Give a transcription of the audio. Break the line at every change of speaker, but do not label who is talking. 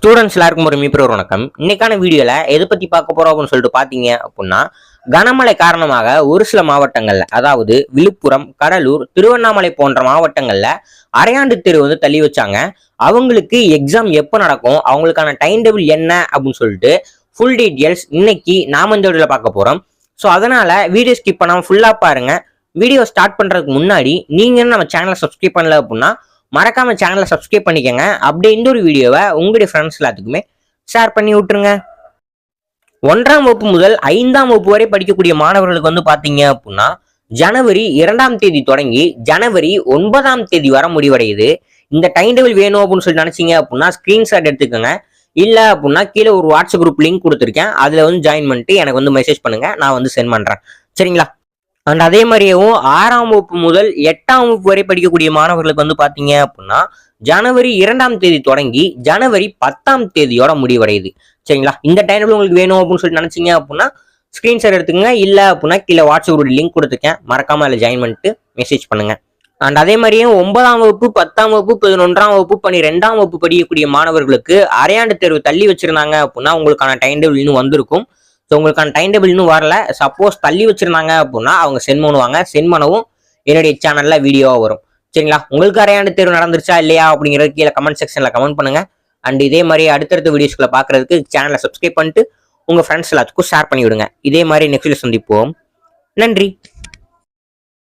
Students எல்லாருக்கும் ஒரு மீப்பர் ஒரு வணக்கம் இன்னைக்கான வீடியோல எதை பத்தி பார்க்க போறோம் அப்படின்னு சொல்லிட்டு பாத்தீங்க அப்படின்னா கனமழை காரணமாக ஒரு சில மாவட்டங்கள்ல அதாவது விழுப்புரம் கடலூர் திருவண்ணாமலை போன்ற மாவட்டங்கள்ல அரையாண்டு தேர்வு வந்து தள்ளி வச்சாங்க. அவங்களுக்கு எக்ஸாம் எப்போ நடக்கும்? அவங்களுக்கான டைம் டேபிள் என்ன அப்படின்னு சொல்லிட்டு ஃபுல் டீட்டெயில்ஸ் இன்னைக்கு நாம இந்த வீடியோல பார்க்க போறோம். ஸோ அதனால வீடியோ ஸ்கிப் பண்ணாமல் ஃபுல்லா பாருங்க. வீடியோ ஸ்டார்ட் பண்றதுக்கு முன்னாடி நீங்க நம்ம சேனலை சப்ஸ்கிரைப் பண்ணல அப்படின்னா மறக்காம சேனலை சப்ஸ்கிரைப் பண்ணிக்கங்க. அப்படியே இந்த ஒரு வீடியோவை உங்களுடைய ஃப்ரெண்ட்ஸ் எல்லாத்துக்குமே ஷேர் பண்ணி விட்டுருங்க. ஒன்றாம் வகுப்பு முதல் ஐந்தாம் வகுப்பு வரை படிக்கக்கூடிய மாணவர்களுக்கு வந்து பாத்தீங்க அப்படின்னா ஜனவரி இரண்டாம் தேதி தொடங்கி ஜனவரி ஒன்பதாம் தேதி வர முடிவடையுது. இந்த டைம் டேபிள் வேணும் அப்படின்னு சொல்லி நினைச்சீங்க அப்படின்னா ஸ்கிரீன்ஷாட் எடுத்துக்கோங்க. இல்ல அப்படின்னா கீழே ஒரு வாட்ஸ்அப் குரூப் லிங்க் கொடுத்துருக்கேன். அதுல வந்து ஜாயின் பண்ணிட்டு எனக்கு வந்து மெசேஜ் பண்ணுங்க. நான் வந்து சென்ட் பண்றேன். சரிங்களா? அண்ட் அதே மாதிரியேவும் ஆறாம் வகுப்பு முதல் எட்டாம் வகுப்பு வரை படிக்கக்கூடிய மாணவர்களுக்கு வந்து பாத்தீங்க அப்படின்னா ஜனவரி இரண்டாம் தேதி தொடங்கி ஜனவரி பத்தாம் தேதியோட முடிவடையுது. சரிங்களா? இந்த டைம்ல உங்களுக்கு வேணும் அப்படின்னு சொல்லி நினைச்சீங்க அப்படின்னா ஸ்கிரீன்ஷாட் எடுத்துங்க இல்ல அப்படின்னா கீழே வாட்ஸ்அப் லிங்க் கொடுத்துருக்கேன். மறக்காம அதில் ஜாயின் பண்ணிட்டு மெசேஜ் பண்ணுங்க. அண்ட் அதே மாதிரியே ஒன்பதாம் வகுப்பு பத்தாம் வகுப்பு பதினொன்றாம் வகுப்பு பன்னிரெண்டாம் வகுப்பு படிக்கக்கூடிய மாணவர்களுக்கு அரையாண்டு தேர்வு தள்ளி வச்சிருந்தாங்க அப்படின்னா உங்களுக்கான டைம் டேபிள் இன்னும் வந்திருக்கும். ஸோ உங்களுக்கான டைம் டேபிள் இன்னும் வரல. சப்போஸ் தள்ளி வச்சிருந்தாங்க அப்படின்னா அவங்க சென்ட் பண்ணுவாங்க. சென்ட் பண்ணவும் என்னுடைய சேனலில் வீடியோவாக வரும். சரிங்களா? உங்களுக்கு அரையாண்டு தேர்வு நடந்துருச்சா இல்லையா அப்படிங்கிறது கீழே கமெண்ட் செக்ஷனில் கமெண்ட் பண்ணுங்க. அண்ட் இதே மாதிரி அடுத்தடுத்த வீடியோஸ்களை பார்க்குறதுக்கு சேனலை சப்ஸ்கிரைப் பண்ணிட்டு உங்கள் ஃப்ரெண்ட்ஸ் எல்லாத்துக்கும் ஷேர் பண்ணிவிடுங்க. இதே மாதிரி நெக்ஸ்ட் சந்திப்போம். நன்றி.